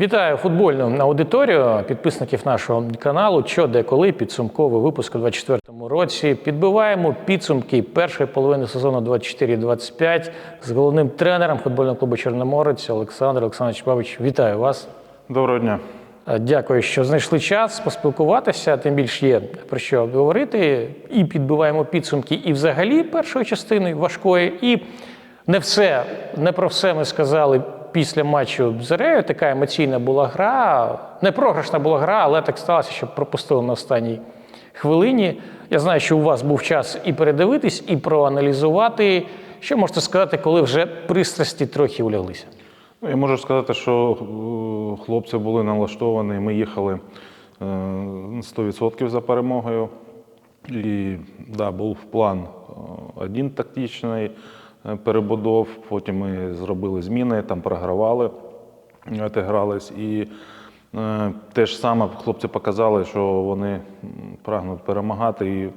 Вітаю футбольну аудиторію, підписників нашого каналу. Що де коли підсумковий випуск у 24-му році. Підбиваємо підсумки першої половини сезону 24-25 з головним тренером футбольного клубу Чорноморець Олександр Олександрович Павич. Вітаю вас. Доброго дня. Е, Дякую, що знайшли час поспілкуватися. Тим більше є про що говорити. І підбиваємо підсумки і взагалі першої частини важкої. І не все, не про все ми сказали після матчу з Рею. Така емоційна була гра. Не програшна була гра, але так сталося, що пропустили на останній хвилині. Я знаю, що у вас був час і передивитись, і проаналізувати. Що можете сказати, коли вже пристрасті трохи уляглися? Ну, Я можу сказати, що е, хлопці були налаштовані. Ми їхали е, 100% за перемогою. І да, був план е, один тактичний е, перебудов. Потім ми зробили зміни, там програвали, отигрались. І е, те ж саме хлопці показали, що вони прагнуть перемагати.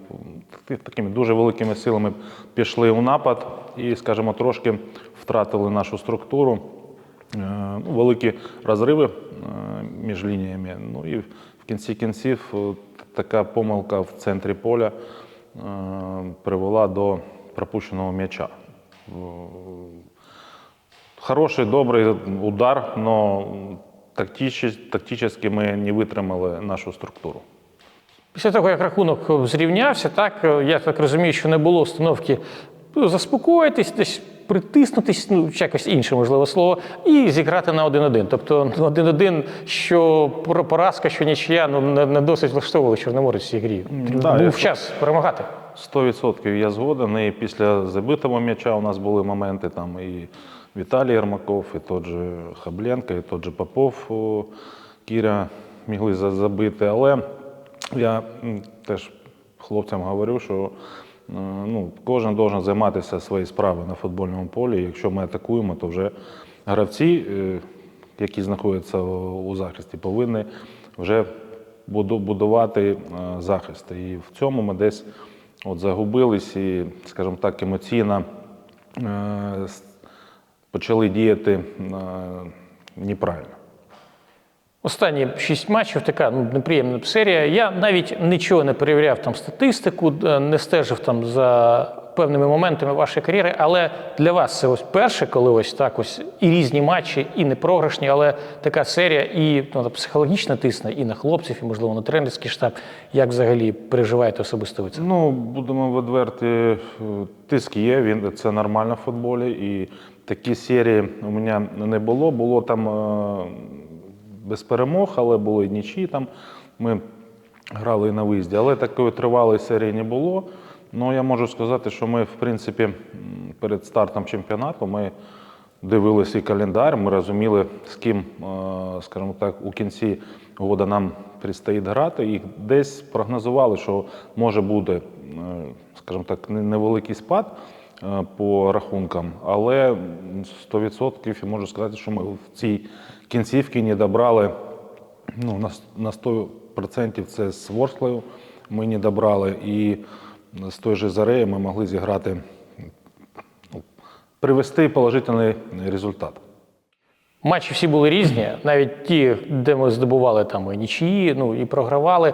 І такими дуже великими силами пішли у напад і, скажімо, трошки втратили нашу структуру. Е, ну, великі розриви е, між лініями. Ну і в кінці кінців е, така помилка в центрі поля е, привела до пропущеного м'яча. Е, Хороший, добрий удар, але тактично ми не витримали нашу структуру. Після того, як рахунок зрівнявся, так я так розумію, що не було установки ну, заспокоїтись, десь притиснутись, ну якось інше можливо слово, і зіграти на 1-1. Тобто ну, 1-1, що пор- поразка, що нічия, ну не, не досить влаштовували Чорноморець в цій грі. да, Був я- час перемагати. 100% я згоден. І після забитого м'яча у нас були моменти там і Віталій Єрмаков, і тот же Хабленко, і тот же Попов Кіря могли забити. Але я теж хлопцям говорю, що е, ну, кожен має займатися своєю справою на футбольному полі. Якщо ми атакуємо, то вже гравці, е, які знаходяться у захисті, повинні вже будувати е, захист. І в цьому ми десь от загубились і, скажімо так, емоційно е, почали діяти е, неправильно. Останні шість матчів така ну, неприємна серія. Я навіть нічого не перевіряв там статистику, е, не стежив там за певними моментами вашої кар'єри. Але для вас це ось перше, коли ось так ось і різні матчі, і не програшні, але така серія, і ну, психологічно тисне і на хлопців, і можливо на тренерський штаб. Як взагалі переживаєте особисто ви це? Ну, будемо відверті, тиск є, він це нормально в футболі. І такі серії у мене не було. Було там е, без перемог, але були нічі там. Ми грали на виїзді. Але такої тривалої серії не було. Ну, я можу сказати, що ми, в принципі, перед стартом чемпіонату ми дивилися і календар, ми розуміли, з ким, е, скажімо так, у кінці года нам предстоїть грати, і десь прогнозували, що може бути, е, скажімо так, невеликий спад е, по рахункам, але 100% я можу сказати, що ми в цій кінцівці не добрали ну, на, с- на 100% це з Ворслою ми не добрали, і з той же Зарею ми могли зіграти, привести положительний результат. Матчі всі були різні, навіть ті, де ми здобували там і нічиї, ну і програвали.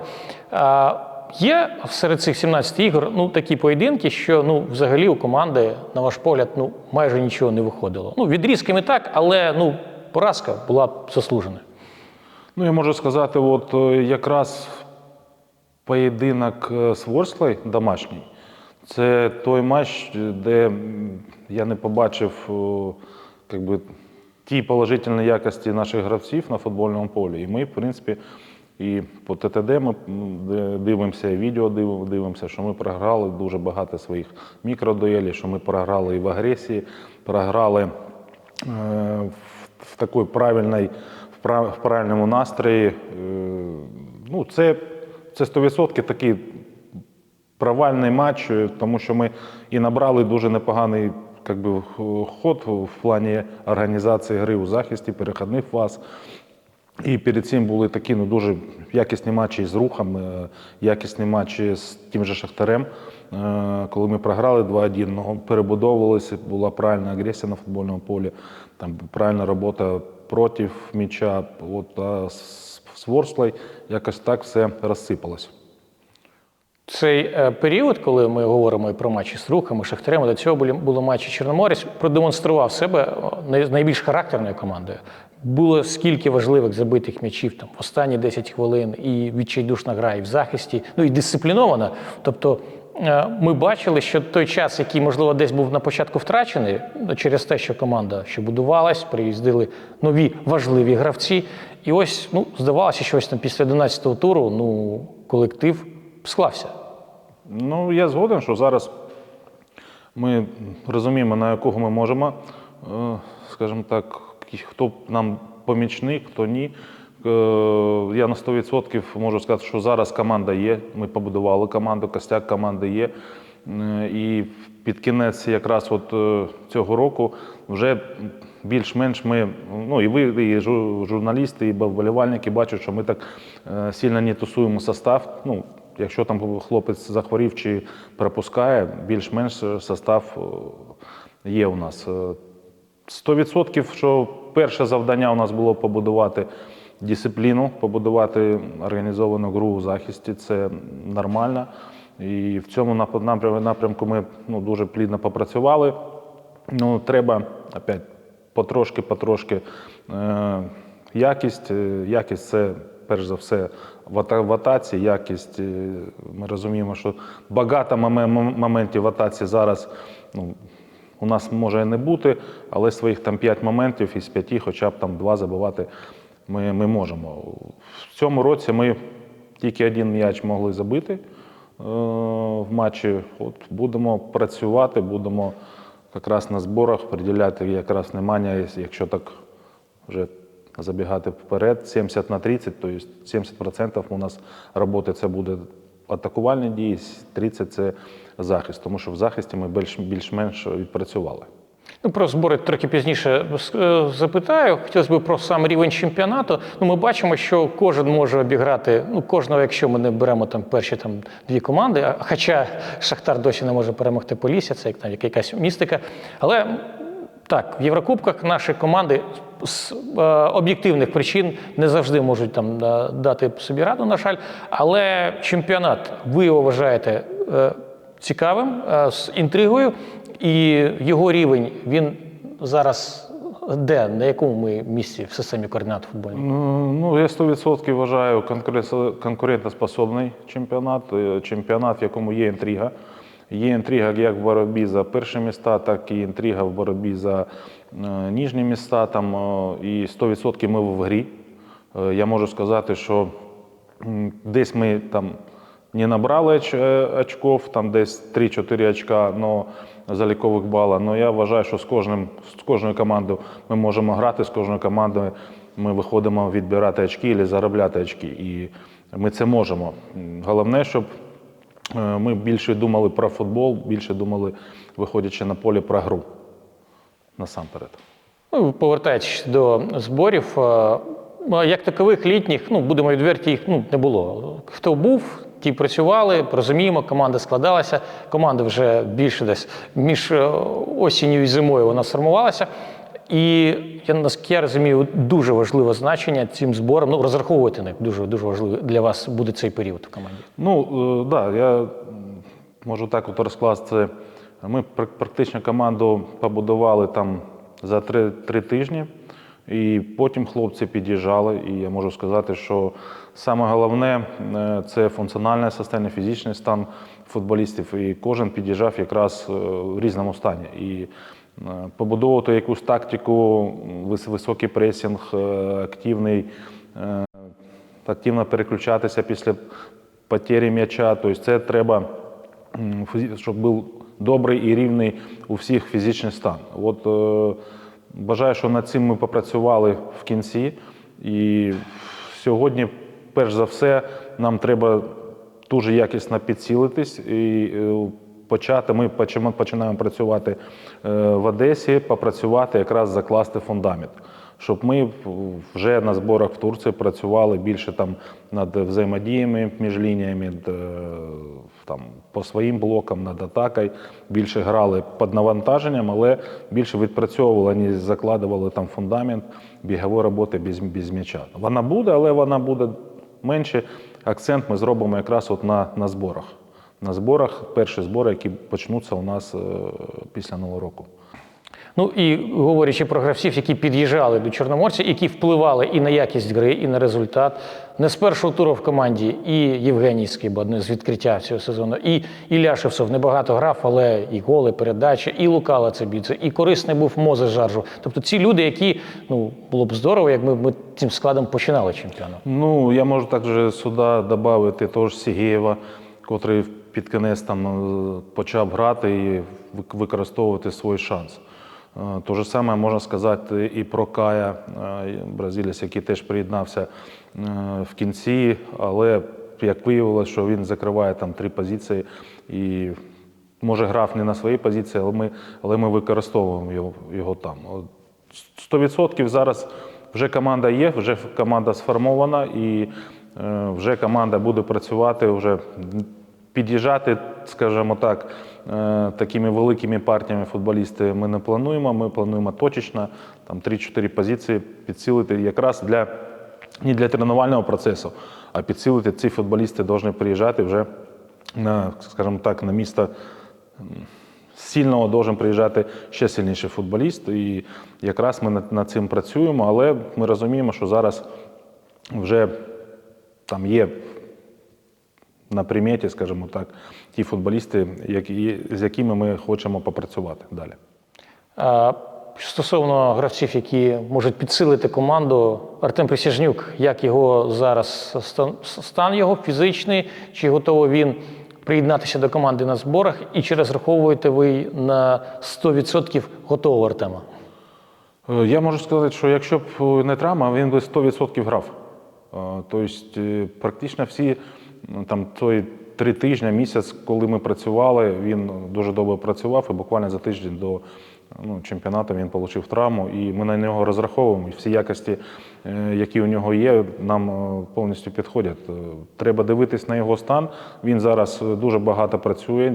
А, є серед цих 17 ігор ну, такі поєдинки, що ну, взагалі у команди, на ваш погляд, ну, майже нічого не виходило. Ну, відрізками так, але ну, поразка була заслужена. Ну, я можу сказати, от е, якраз поєдинок е, з Ворслей домашній, це той матч, де я не побачив как би, ті положительні якості наших гравців на футбольному полі. І ми, в принципі, і по ТТД ми дивимося, відео дивимося, що ми програли дуже багато своїх мікродуелей, що ми програли і в агресії, програли е, в, такій правильній, в, прав, в правильному настрої. Е, ну, це, це 100% такий провальний матч, е, тому що ми і набрали дуже непоганий как би, ход в плані організації гри у захисті, перехідних фаз. І перед цим були такі ну, дуже якісні матчі з рухом, е, якісні матчі з тим же Шахтарем. Е, Коли ми програли 2-1, ну, перебудовувалися, була правильна агресія на футбольному полі, там правильна робота проти м'яча. От, а з якось так все розсипалось. Цей е, період, коли ми говоримо і про матчі з рухами, шахтарем, до цього були, були матчі Чорноморець, продемонстрував себе найбільш характерною командою. Було скільки важливих забитих м'ячів там в останні 10 хвилин, і відчайдушна гра, і в захисті, ну і дисциплінована. Тобто ми бачили, що той час, який, можливо, десь був на початку втрачений, ну, через те, що команда ще будувалась, приїздили нові важливі гравці. І ось ну, здавалося, що ось там після 11-го туру ну, колектив склався. Ну, я згоден, що зараз ми розуміємо, на якого ми можемо, е, скажімо так, хто нам помічник, хто ні. Е, Я на 100% можу сказати, що зараз команда є. Ми побудували команду, костяк команди є. Е, І під кінець якраз от е, цього року вже більш-менш ми, ну і ви, і журналісти, і вболівальники бачать, що ми так сильно не тусуємо состав. Ну, Якщо там хлопець захворів чи пропускає, більш-менш состав є у нас. Е, 100% що перше завдання у нас було побудувати дисципліну, побудувати організовану гру у захисті. Це нормально. І в цьому напрямку ми ну, дуже плідно попрацювали. Ну, треба опять потрошки, потрошки е, якість. Е, Якість це перш за все в атаці. Якість, е, ми розуміємо, що багато моментів в атаці зараз. Ну, у нас може не бути, але своїх там 5 моментів із 5, хоча б там 2 забивати ми, ми можемо. В цьому році ми тільки один м'яч могли забити е, в матчі. От будемо працювати, будемо якраз на зборах приділяти якраз внимання, якщо так вже забігати вперед, 70 на 30, тобто 70% у нас роботи це буде атакувальні дії, 30 це захист, тому що в захисті ми більш, більш-менш відпрацювали. Ну, про збори трохи пізніше е, запитаю. Хотілося б про сам рівень чемпіонату. Ну, ми бачимо, що кожен може обіграти, ну, кожного, якщо ми не беремо там перші там, дві команди, а- хоча Шахтар досі не може перемогти Полісся, це як, там, якась містика. Але так, в Єврокубках наші команди з е, об'єктивних причин не завжди можуть там дати собі раду, на жаль. Але чемпіонат ви його вважаєте е, цікавим, е, з інтригою, і його рівень він зараз де, на якому ми місці в системі координат футбольної? Ну, я 100% вважаю конкурен- конкурентоспособний чемпіонат, е, чемпіонат, в якому є інтрига. Є інтрига як в боротьбі за перші міста, так і інтрига в боротьбі за е, ніжні міста. Там, е, і 100% ми в грі. Я можу сказати, що десь ми там не набрали очков, там десь 3-4 очка но залікових бала. Але я вважаю, що з, кожним, з кожною командою ми можемо грати, з кожною командою ми виходимо відбирати очки або заробляти очки. І ми це можемо. Головне, щоб е, ми більше думали про футбол, більше думали, виходячи на поле, про гру насамперед. Ну, повертаючись до зборів, е, як такових літніх, ну будемо відверті, їх ну, не було. Хто був, ті працювали, розуміємо, команда складалася. Команда вже більше десь між е, осінню і зимою вона сформувалася. І я наскільки я розумію, дуже важливе значення цим зборам. Ну, розраховувати них дуже дуже важливо для вас буде цей період в команді. Ну, так, да, я можу так от розкласти. Ми практично команду побудували там за три, три тижні, і потім хлопці під'їжджали. І я можу сказати, що саме головне е, це функціональне состояние, фізичний стан футболістів. І кожен під'їжджав якраз е, в різному стані. І е, побудовувати якусь тактику, високий пресінг, активний. активно переключатися після потері м'яча. Тобто це треба, щоб був добрий і рівний у всіх фізичний стан. От бажаю, що над цим ми попрацювали в кінці. І сьогодні, перш за все, нам треба дуже якісно підцілитись і е, почати. Ми починаємо працювати е, в Одесі, попрацювати якраз закласти фундамент. Щоб ми вже на зборах в Турції працювали більше там над взаємодіями між лініями, там, по своїм блокам, над атакою, більше грали під навантаженням, але більше відпрацьовували, не закладували там фундамент бігової роботи без, без м'яча. Вона буде, але вона буде менше. Акцент ми зробимо якраз от на, на зборах. На зборах, перші збори, які почнуться у нас е, після Нового року. Ну і говорячи про гравців, які під'їжджали до Чорноморця, які впливали і на якість гри, і на результат. Не з першого туру в команді і Євгеній Скиба, одне з відкриття цього сезону, і Ілля Шевцов небагато грав, але і голи, передачі, і Лука Лацебідзе, і корисний був Мозес Жаржу. Тобто ці люди, які ну було б здорово, якби ми цим складом починали чемпіонат. Ну, я можу також сюди додати того ж Сігєєва, котрий під кінець там е, почав грати і використовувати свій шанс. Е, То же саме можна сказати і про Кая, е, бразилець, який теж приєднався е, в кінці, але як виявилося, що він закриває там три позиції і може грав не на своїй позиції, але ми, але ми використовуємо його, його там. От 100% зараз вже команда є, вже команда сформована і вже команда буде працювати, вже під'їжджати, скажімо так, такими великими партіями футболісти ми не плануємо. Ми плануємо точечно, там 3-4 позиції підсилити якраз для не для тренувального процесу, а підсилити ці футболісти повинні приїжджати вже на, скажімо так, на місто сильного должен приїжджати ще сильніший футболіст. І якраз ми над, над цим працюємо, але ми розуміємо, що зараз вже там є на приметі, скажімо так, ті футболісти, які, з якими ми хочемо попрацювати далі. А, Стосовно гравців, які можуть підсилити команду, Артем Присяжнюк, як його зараз стан, стан його фізичний, чи готовий він приєднатися до команди на зборах, і чи розраховуєте ви на 100% готового Артема? Е, Я можу сказати, що якщо б не травма, він би 100% грав. Тобто, практично всі там той три тижні, місяць, коли ми працювали, він дуже добре працював, і буквально за тиждень до ну, чемпіонату він отримав травму, і ми на нього розраховуємо. І всі якості, е, які у нього є, нам е, повністю підходять. Е, Треба дивитись на його стан. Він зараз е, дуже багато працює,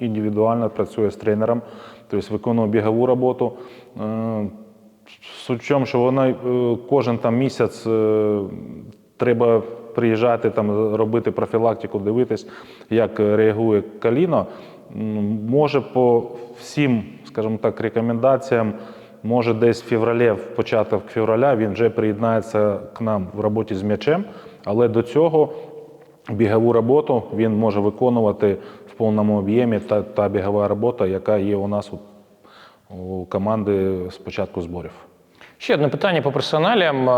індивідуально працює з тренером, тобто виконує бігову роботу. Е, Суть в чому, що вона е, кожен там місяць е, треба приїжджати, там, робити профілактику, дивитись, як реагує коліно. Може по всім, скажімо так, рекомендаціям, може десь в февралі, в початок февраля він вже приєднається к нам в роботі з м'ячем, але до цього бігову роботу він може виконувати в повному об'ємі та, та бігова робота, яка є у нас у, у команди з початку зборів. Ще одне питання по персоналям.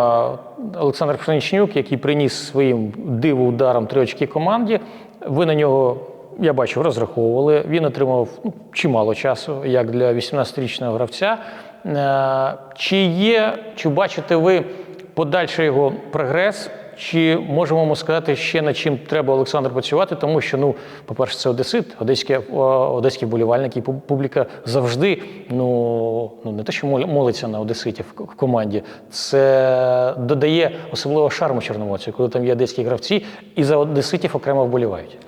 Олександр Пшеничнюк, який приніс своїм диву ударом три очки команді. Ви на нього, я бачу, розраховували. Він отримав ну, чимало часу, як для 18-річного гравця. Е, Чи є, чи бачите ви подальший його прогрес? Чи можемо ми сказати ще над чим треба Олександр працювати? Тому що, ну, по-перше, це Одесит, одеські, е, одеські вболівальники, публіка завжди ну, ну не те, що мол- молиться на одеситів в команді, це додає особливого шарму Чорноморцю, коли там є одеські гравці, і за одеситів окремо вболівають.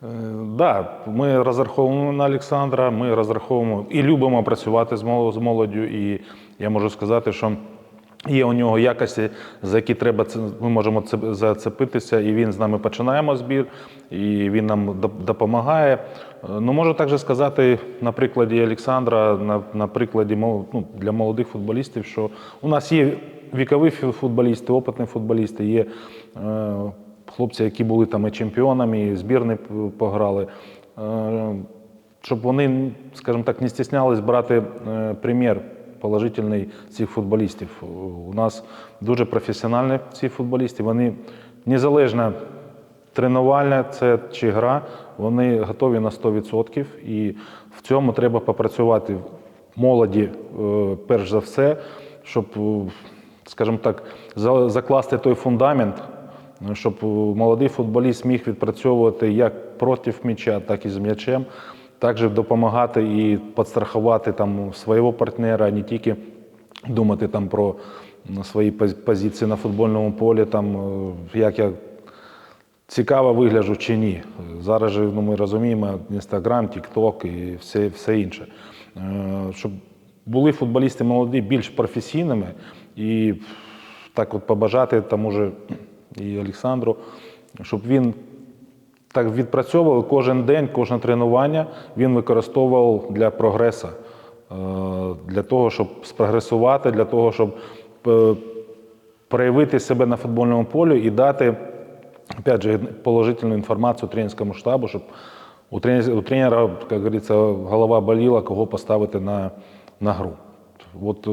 Так, да, ми розраховуємо на Олександра, ми розраховуємо і любимо працювати з молоддю. І я можу сказати, що є у нього якості, за які треба ми можемо це- зацепитися, і він з нами починаємо збір, і він нам допомагає. Ну, можу також сказати на прикладі Олександра, на, на прикладі ну, для молодих футболістів, що у нас є вікові футболісти, опитні футболісти, є е, хлопці, які були там і чемпіонами, і збірні пограли. Е, Щоб вони, скажімо так, не стіснялись брати е, примір положительний цих футболістів. У нас дуже професіональні ці футболісти. Вони незалежно тренувальна це чи гра, вони готові на 100%. І в цьому треба попрацювати молоді, е, перш за все, щоб, е, скажімо так, закласти той фундамент, щоб молодий футболіст міг відпрацьовувати як проти м'яча, так і з м'ячем. Також допомагати і підстрахувати там свого партнера, а не тільки думати там про свої позиції на футбольному полі, там, е, як я цікаво вигляджу чи ні. Зараз же ну, ми розуміємо Інстаграм, Тікток і все, все інше. Е, Щоб були футболісти молоді більш професійними і так от побажати тому же і Олександру, щоб він так відпрацьовував кожен день, кожне тренування він використовував для прогресу, е, для того, щоб спрогресувати, для того, щоб е, проявити себе на футбольному полі і дати опять же, положительную информацию тренерському штабу, щоб у тренера, як говориться, голова боліла, кого поставити на, на гру. От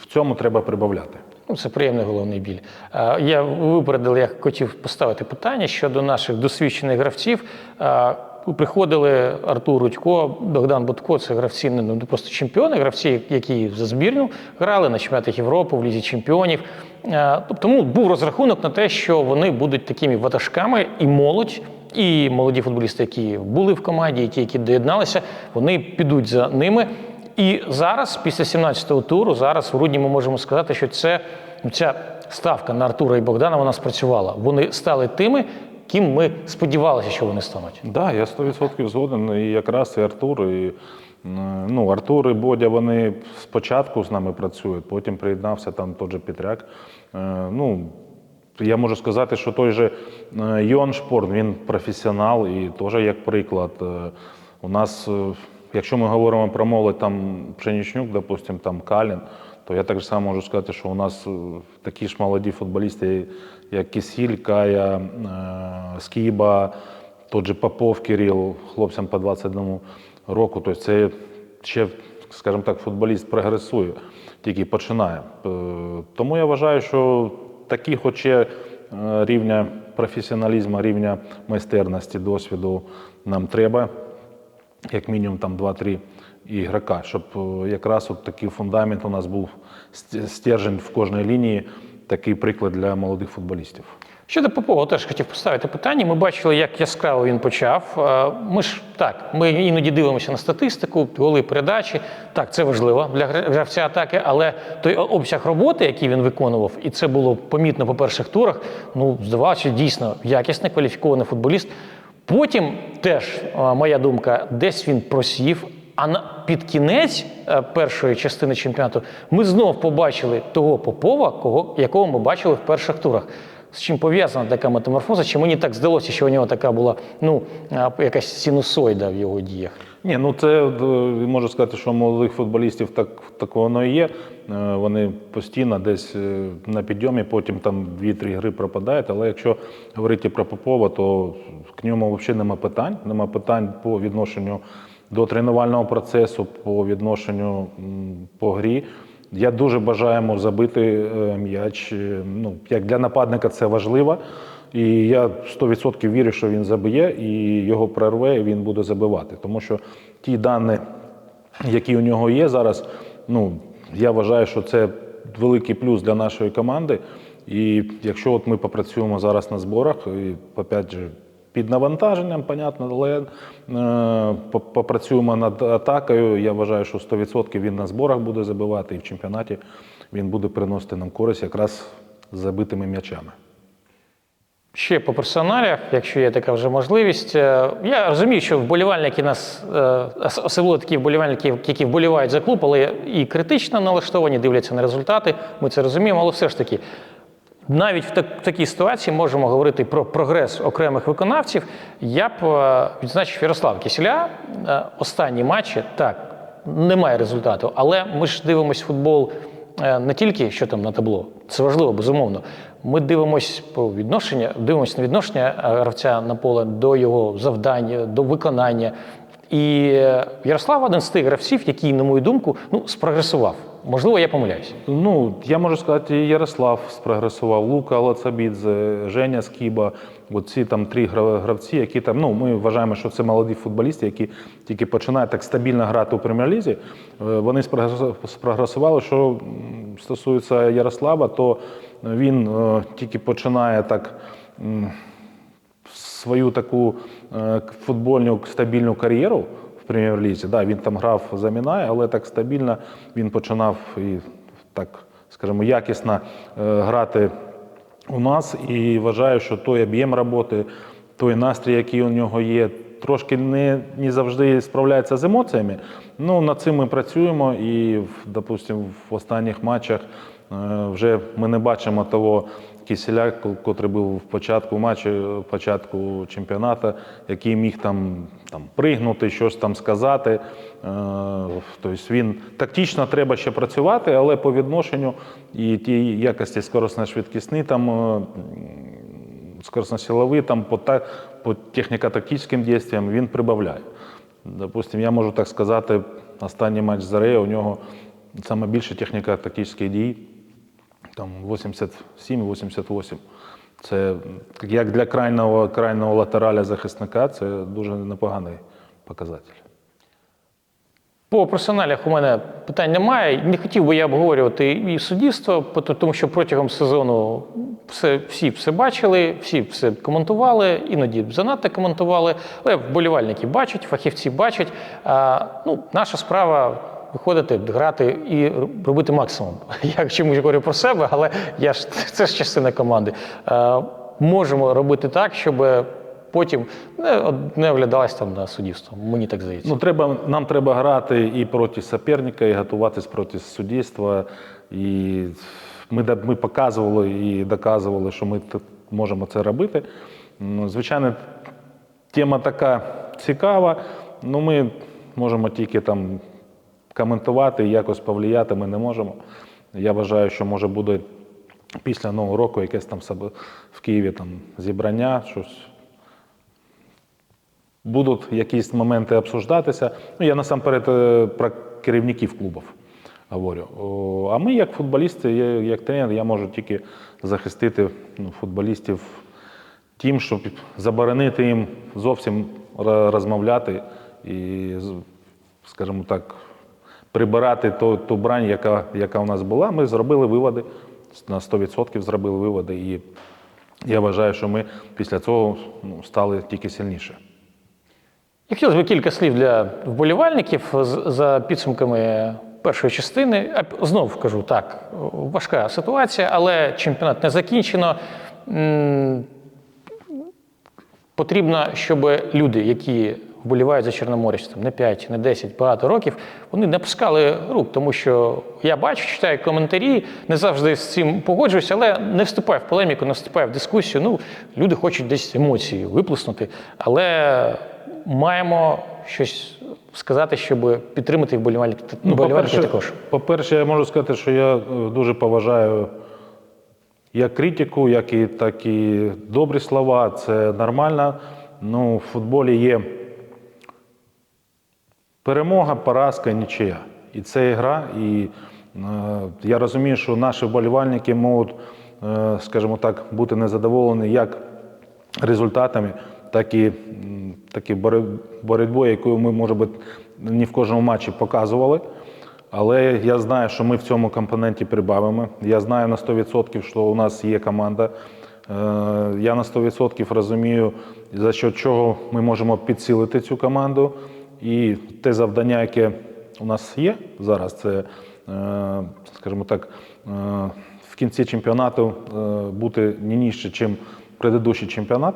в цьому треба прибавляти. Ну, це приємний головний біль. Е, Я випередив, я хотів поставити питання щодо наших досвідчених гравців. Е, Приходили Артур Рудько, Богдан Будко, це гравці ну, просто чемпіони, гравці, які за збірну грали на чемпіонатах Європи, в Лізі чемпіонів. Е, ну, був розрахунок на те, що вони будуть такими ватажками і молодь, і молоді футболісти, які були в команді, і ті, які доєдналися, вони підуть за ними. І зараз, після 17-го туру, зараз в грудні ми можемо сказати, що це ну, ця ставка на Артура і Богдана вона спрацювала. Вони стали тими, ким ми сподівалися, що вони стануть. Так, да, я 100% згоден. І якраз і Артур, і ну, Артур і Бодя вони спочатку з нами працюють, потім приєднався там той же Петряк. Е, Ну, я можу сказати, що той же е, Йон Шпорт, він професіонал і теж як приклад. Е, У нас, е, якщо ми говоримо про молодь, там Пшенічнюк, допустим, там Калін, то я так само можу сказати, що у нас е, такі ж молоді футболісти, як Кисіль, Кая, е, Скіба, тот же Попов Кирил, хлопцям по 21 року. Тобто це ще, скажімо так, футболіст прогресує, тільки починає. Е, Тому я вважаю, що такі, хоч є рівня професіоналізму, рівня майстерності, досвіду нам треба, як мінімум там 2-3 ігрока, щоб е, якраз от такий фундамент у нас був ст- стержень в кожній лінії, такий приклад для молодих футболістів. Щодо Попова, теж хотів поставити питання. Ми бачили, як яскраво він почав. Е, Ми ж так, ми іноді дивимося на статистику, голи передачі. Так, це важливо для гра- гравця атаки, але той обсяг роботи, який він виконував, і це було помітно по перших турах. Ну, здавалося, дійсно якісний кваліфікований футболіст. Потім теж моя думка, десь він просів. А під кінець е, першої частини чемпіонату ми знов побачили того Попова, кого якого ми бачили в перших турах. З чим пов'язана така метаморфоза? Чи мені так здалося, що у нього така була ну якась синусоїда в його діях? Ні, ну це е, можу сказати, що молодих футболістів так, так воно і є. Е, Вони постійно десь е, на підйомі, потім там 2-3 гри пропадають. Але якщо говорити про Попова, то к ньому взагалі нема питань. Нема питань по відношенню до тренувального процесу, по відношенню по грі. Я дуже бажаю йому забити е, м'яч. Е, Ну, як для нападника це важливо. І я 100% вірю, що він забиє і його прорве, і він буде забивати. Тому що ті дані, які у нього є зараз, ну я вважаю, що це великий плюс для нашої команди. І якщо от ми попрацюємо зараз на зборах, і опять же, під навантаженням, понятно, але е, попрацюємо над атакою. Я вважаю, що 100% він на зборах буде забивати, і в чемпіонаті він буде приносити нам користь якраз з забитими м'ячами. Ще по персоналях, якщо є така вже можливість. Е, Я розумію, що вболівальники нас, е, особливо такі вболівальники, які вболівають за клуб, але і критично налаштовані, дивляться на результати. Ми це розуміємо, але все ж таки. Навіть в так- такій ситуації можемо говорити про прогрес окремих виконавців. Я б е, відзначив Ярослава Кисіля. Е, Останні матчі так, немає результату, але ми ж дивимося футбол е, не тільки що там на табло, це важливо, безумовно. Ми дивимося по відношення, дивимося на відношення гравця на поле до його завдань, до виконання. І Ярослав один з тих гравців, який, на мою думку, ну, спрогресував. Можливо, я помиляюся. Ну, я можу сказати, Ярослав спрогресував, Лука Лацабідзе, Женя Скіба. Оці там три гравці, які там, ну, ми вважаємо, що це молоді футболісти, які тільки починають так стабільно грати у прем'єр-лізі. Е, Вони спрогресували. Що стосується Ярослава, то він е, тільки починає так. свою таку е, футбольну стабільну кар'єру прем'єр-лізі. Да, він там грав замінає, але так стабільно він починав і так, скажімо, якісно е, грати у нас. І вважаю, що той об'єм роботи, той настрій, який у нього є, трошки не, не завжди справляється з емоціями. Ну, над цим ми працюємо і, допустимо, в останніх матчах е, вже ми не бачимо того киселя, ко- котрий був в початку матчу, в початку чемпіонату, який міг там, там пригнути, щось там сказати. Е, Тобто він тактично треба ще працювати, але по відношенню і ті якості скоросно-швидкісні там. е, скоростно-силові, там по, та, по техніко-тактичним дійствам він прибавляє. Допустим, я можу так сказати, останній матч з Арея, у нього саме більше техніко-тактичних дій, там 87-88. Це як для крайнього, крайнього латераля захисника, це дуже непоганий показатель. По персоналях у мене питань немає. Не хотів би я обговорювати і суддівство, тому що протягом сезону все, всі все бачили, всі все коментували, іноді занадто коментували. Але вболівальники бачать, фахівці бачать. А, ну, наша справа виходити, грати і робити максимум. Я чомусь говорю про себе, але я ж це ж частина команди. Можемо робити так, щоб потім не, не оглядалась там на суддівство. Мені так здається. Ну, треба, нам треба грати і проти суперника, і готуватись проти суддівства. І ми, ми показували і доказували, що ми можемо це робити. Ну, Звичайно, тема така цікава, ну ми можемо тільки там коментувати, якось повлияти ми не можемо. Я вважаю, що може буде після Нового року якесь там в Києві там зібрання, щось будуть якісь моменти обсуждатися. Ну, я насамперед е, про керівників клубів говорю. А ми, як футболісти, як тренер, я можу тільки захистити ну, футболістів тим, щоб заборонити їм зовсім розмовляти і, скажімо так, прибирати ту, ту брань, яка, яка у нас була. Ми зробили виводи, на 100% зробили виводи. І я вважаю, що ми після цього ну, стали тільки сильніше. Хотілося б кілька слів для вболівальників за підсумками першої частини. Знов кажу, так, важка ситуація, але чемпіонат не закінчено. Потрібно, щоб люди, які вболівають за Чорноморець, не 5, не 10, багато років, вони не пускали рук, тому що я бачу, читаю коментарі, не завжди з цим погоджуюся, але не вступаю в полеміку, не вступаю в дискусію. Ну, люди хочуть десь емоції виплеснути, але маємо щось сказати, щоб підтримати вболівальників Ну, по-перше, також. по-перше, я можу сказати, що я е, дуже поважаю як критику, як і, так і добрі слова. Це нормально. Ну, в футболі є перемога, поразка, нічия. І це гра. І е, я розумію, що наші вболівальники можуть, е, скажімо так, бути незадоволені як результатами, так і, так і боротьбою, яку ми, може бути, не в кожному матчі показували. Але я знаю, що ми в цьому компоненті прибавимо. Я знаю на 100%, що у нас є команда. Е, Я на 100% розумію, за що чого ми можемо підсилити цю команду. І те завдання, яке у нас є зараз, це, е, скажімо так, е, в кінці чемпіонату е, бути не нижче, ніж предыдущий чемпіонат.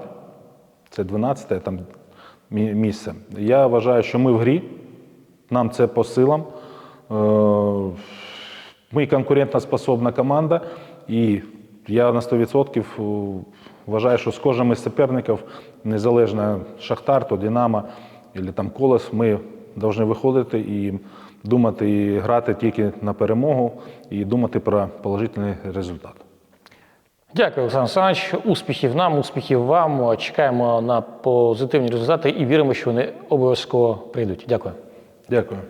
Це 12-те там місце. Я вважаю, що ми в грі, нам це по силам. Ми конкурентоспособна команда, і я на 100% вважаю, що з кожним із суперників, незалежно Шахтар, то Динамо, або там Колос, ми повинні виходити і думати і грати тільки на перемогу, і думати про положительний результат. Дякую, Олександр Олександрович. Успіхів нам, успіхів вам. Чекаємо на позитивні результати і віримо, що вони обов'язково прийдуть. Дякую. Дякую.